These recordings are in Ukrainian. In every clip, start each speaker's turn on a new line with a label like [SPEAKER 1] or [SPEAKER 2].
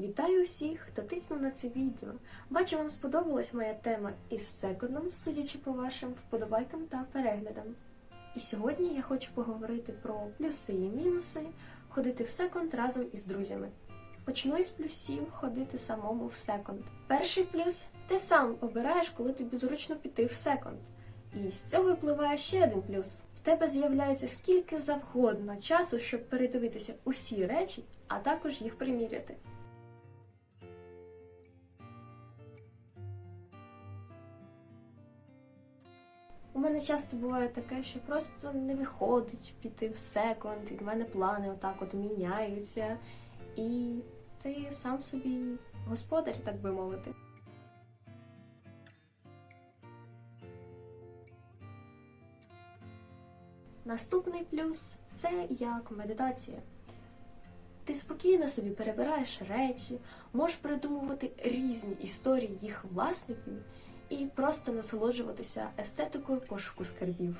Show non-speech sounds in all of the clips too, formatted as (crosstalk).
[SPEAKER 1] Вітаю всіх, хто тиснув на це відео. Бачу, вам сподобалась моя тема із секондом, судячи по вашим вподобайкам та переглядам. І сьогодні я хочу поговорити про плюси і мінуси ходити в секонд разом із друзями. Почну із плюсів ходити самому в секонд. Перший плюс ти сам обираєш, коли тобі зручно піти в секонд. І з цього випливає ще один плюс. В тебе з'являється скільки завгодно часу, щоб передивитися усі речі, а також їх приміряти. У мене часто буває таке, що просто не виходить піти в секонд, і в мене плани отак от міняються, і ти сам собі господар, так би мовити. Наступний плюс це як медитація. Ти спокійно собі перебираєш речі, можеш придумувати різні історії їх власників і просто насолоджуватися естетикою пошуку скарбів.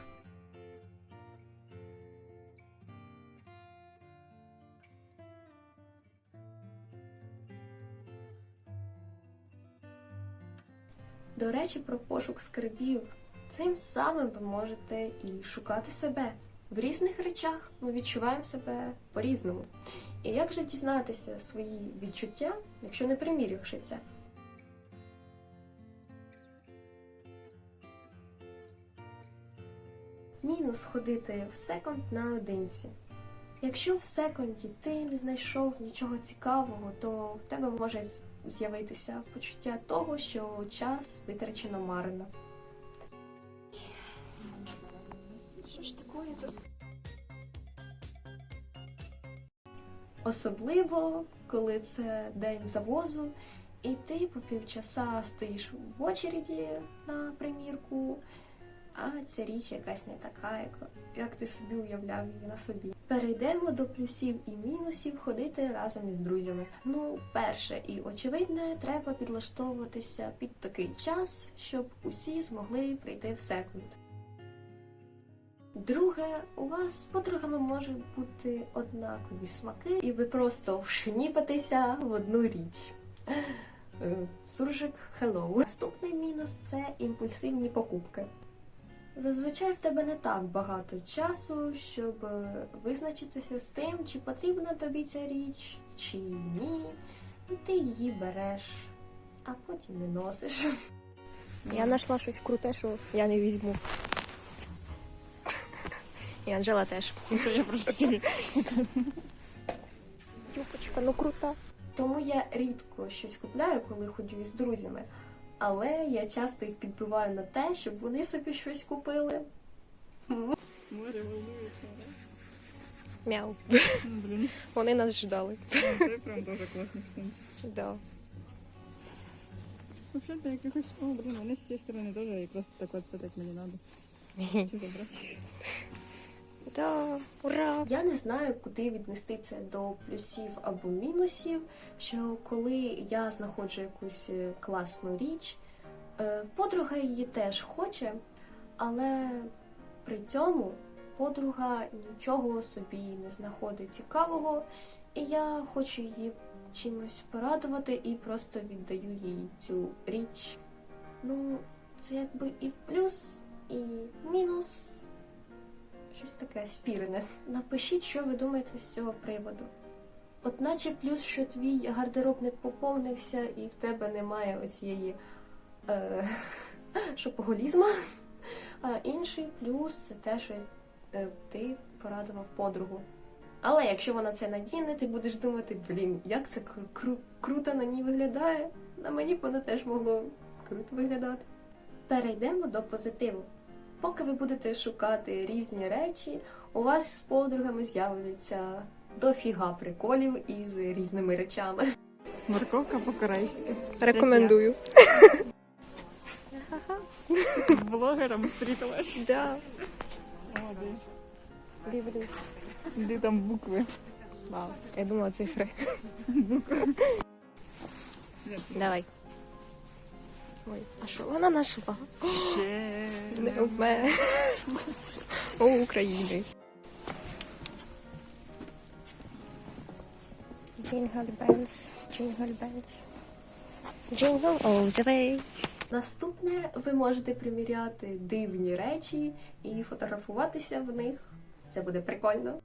[SPEAKER 1] До речі, про пошук скарбів. Цим самим ви можете і шукати себе. В різних речах ми відчуваємо себе по-різному. І як же дізнатися свої відчуття, якщо не примірявши це? Мінус ходити в секонд наодинці. Якщо в секонді ти не знайшов нічого цікавого, то в тебе може з'явитися почуття того, що час витрачено марно. Що ж такое тут? Особливо, коли це день завозу, і ти по півчаса стоїш в очереді на примірку, а ця річ якась не така, як, ти собі уявляв її на собі. Перейдемо до плюсів і мінусів ходити разом із друзями. Ну, перше і очевидне, треба підлаштовуватися під такий час, щоб усі змогли прийти в секунд. Друге, у вас з подругами можуть бути однакові смаки, і ви просто вшніпатеся в одну річ. Е, Суржик hello. Наступний мінус це імпульсивні покупки. Зазвичай в тебе не так багато часу, щоб е, визначитися з тим, чи потрібна тобі ця річ, чи ні. І ти її береш, а потім не носиш.
[SPEAKER 2] Я знайшла щось круте, що я не візьму. І Анжела теж.
[SPEAKER 3] Я просто.
[SPEAKER 2] Юбочка, ну крута.
[SPEAKER 1] Тому я рідко щось купляю, коли ходжу із друзями. Але я часто їх підбиваю на те, щоб вони собі щось купили.
[SPEAKER 3] Море волнується.
[SPEAKER 2] Мяу.
[SPEAKER 3] Ну, блін,
[SPEAKER 2] Вони нас ждали.
[SPEAKER 3] це прям дуже класні штанці.
[SPEAKER 2] Да.
[SPEAKER 3] Взагалі, для якихось... О, блін, вони з цієї сторони теж, і просто так от спитати мені треба. (laughs) Чи забрати?
[SPEAKER 2] Да, ура!
[SPEAKER 1] Я не знаю, куди віднести це до плюсів або мінусів. Що коли я знаходжу якусь е, класну річ, е, подруга її теж хоче, але при цьому подруга нічого собі не знаходить цікавого, і я хочу її чимось порадувати і просто віддаю їй цю річ. Ну, це якби і плюс, і мінус. Щось таке спірне. Напишіть, що ви думаєте з цього приводу. От наче плюс, що твій гардероб не поповнився і в тебе немає оцієї е, (laughs) шопоголізма. А інший плюс це те, що е, ти порадував подругу. Але якщо вона це надіне, ти будеш думати, блін, як це кру- кру- круто на ній виглядає. На мені б воно теж могло круто виглядати. Перейдемо до позитиву. Поки ви будете шукати різні речі, у вас з подругами з'являться дофіга приколів із різними речами.
[SPEAKER 3] Морковка по-корейськи.
[SPEAKER 2] Рекомендую.
[SPEAKER 3] З блогером стрітилась.
[SPEAKER 2] Да. Дивлюсь.
[SPEAKER 3] Де там букви?
[SPEAKER 2] Вау. Я думала цифри.
[SPEAKER 3] Букви.
[SPEAKER 2] Давай. Ой, а що вона знайшла?
[SPEAKER 3] Ще.
[SPEAKER 2] Не в мене. У України. Jingle bells. Jingle all the way.
[SPEAKER 1] Наступне ви можете приміряти дивні речі і фотографуватися в них. Це буде прикольно.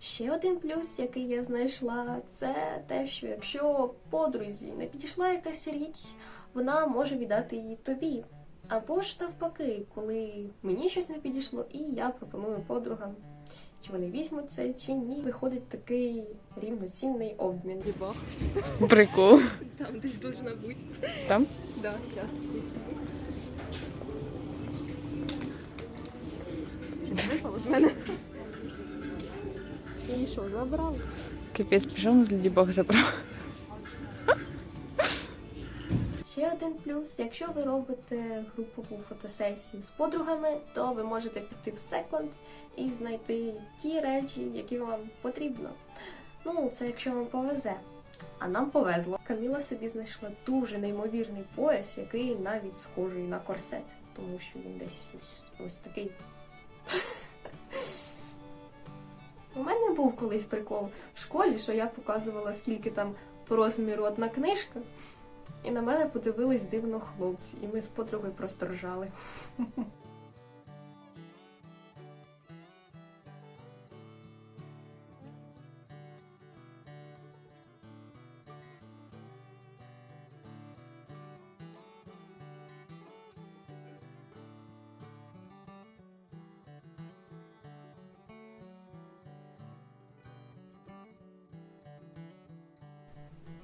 [SPEAKER 1] Ще один плюс, який я знайшла, це те, що якщо подрузі не підійшла якась річ, вона може віддати її тобі. Або ж навпаки, коли мені щось не підійшло, і я пропоную подругам, чи вони візьмуть це, чи ні. Виходить такий рівноцінний обмін.
[SPEAKER 4] Прикол.
[SPEAKER 1] Там десь должна бути.
[SPEAKER 4] Там?
[SPEAKER 1] Да, зараз.
[SPEAKER 3] Випало з мене. Я що, забрав?
[SPEAKER 4] Капець, пішов на Леді Бог забрав.
[SPEAKER 1] Ще один плюс, якщо ви робите групову фотосесію з подругами, то ви можете піти в секонд і знайти ті речі, які вам потрібно. Ну, це якщо вам повезе. А нам повезло. Каміла собі знайшла дуже неймовірний пояс, який навіть схожий на корсет, тому що він десь ось, ось такий. У мене був колись прикол в школі, що я показувала, скільки там по розміру одна книжка. І на мене подивились дивно хлопці, і ми з подругою просто ржали.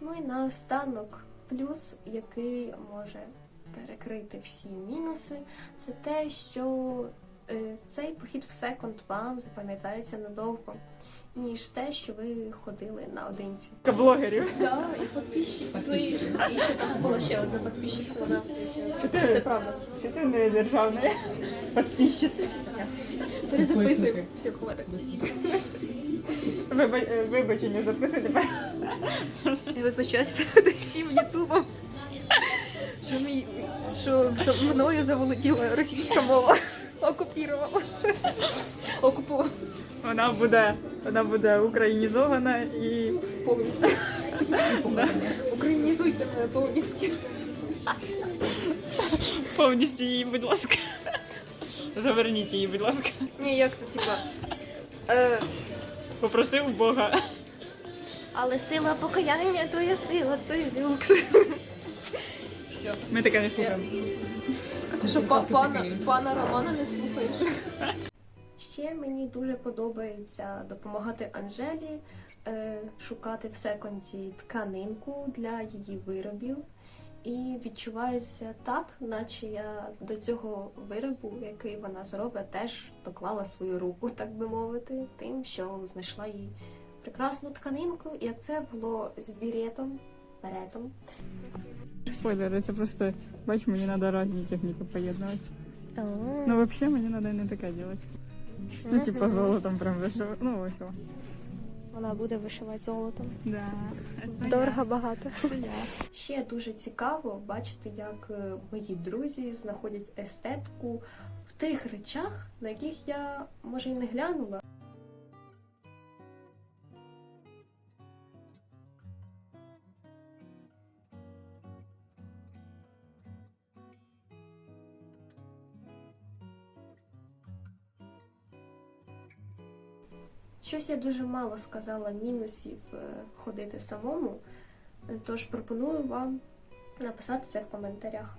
[SPEAKER 1] Ну і наостанок, плюс, який може перекрити всі мінуси, це те, що е, цей похід в секонд вам запам'ятається надовго, ніж те, що ви ходили наодинці.
[SPEAKER 3] Блогерів.
[SPEAKER 1] Так, і підписчиці. І ще там була ще одна підписчиця, вона це правда.
[SPEAKER 3] Чотири державної підписчиці.
[SPEAKER 1] Перезаписуємо все хватить.
[SPEAKER 3] Виба- е, Вибачення, записуй тепер.
[SPEAKER 1] Я вибачаюсь перед всім ютубом. Що мій що мною заволоділа російська мова. Окупірувала. Окупувала
[SPEAKER 3] Вона буде, вона буде українізована і
[SPEAKER 1] повністю. Українізуйте мене повністю.
[SPEAKER 3] повністю її, будь ласка. Заверніть її, будь ласка.
[SPEAKER 1] Ні, як це типа.
[SPEAKER 3] Попросив Бога.
[SPEAKER 1] але сила покаяння твоя сила, це люкс. Все.
[SPEAKER 3] Ми таке не слухаємо.
[SPEAKER 1] Ти що, пана, пана Романа не слухаєш? (laughs) Ще мені дуже подобається допомагати Анжелі е, шукати в секонді тканинку для її виробів. І відчувається так, наче я до цього виробу, який вона зробить, теж доклала свою руку, так би мовити, тим, що знайшла їй прекрасну тканинку, як це було з біретом, беретом.
[SPEAKER 3] Спойлери, це просто, бач, мені треба різні техніки поєднувати. Ну, взагалі, мені треба не таке робити. Ну, типа, золотом прям вишивати. Ну, ось.
[SPEAKER 2] Вона буде вишивати золотом.
[SPEAKER 3] Да.
[SPEAKER 2] Дорого багато.
[SPEAKER 1] Ще дуже цікаво бачити, як е, мої друзі знаходять естетку в тих речах, на яких я може й не глянула. Щось я дуже мало сказала мінусів е, ходити самому, тож пропоную вам написати це в коментарях.